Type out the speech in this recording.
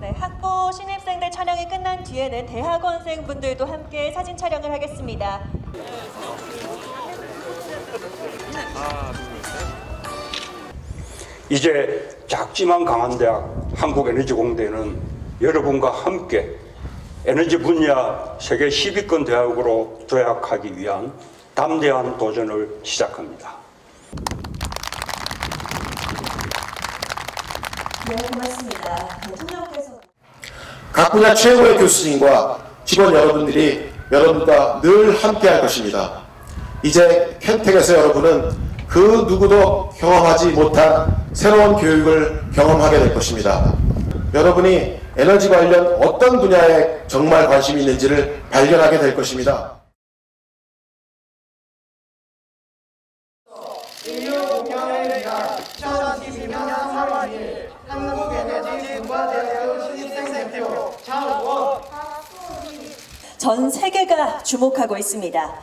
네, 학부 신입생들 촬영이 끝난 뒤에는 대학원생 분들도 함께 사진 촬영을 하겠습니다. 이제 작지만 강한 대학 한국에너지공대는 여러분과 함께 에너지 분야 세계 10위권 대학으로 도약하기 위한 담대한 도전을 시작합니다. 네, 고맙습니다. 대통령께서 각 분야 최고의 교수님과 직원 여러분들이 여러분과 늘 함께 할 것입니다. 이제 캠텍에서 여러분은 그 누구도 경험하지 못한 새로운 교육을 경험하게 될 것입니다. 여러분이 에너지 관련 어떤 분야에 정말 관심이 있는지를 발견하게 될 것입니다. 전 세계가 주목하고 있습니다.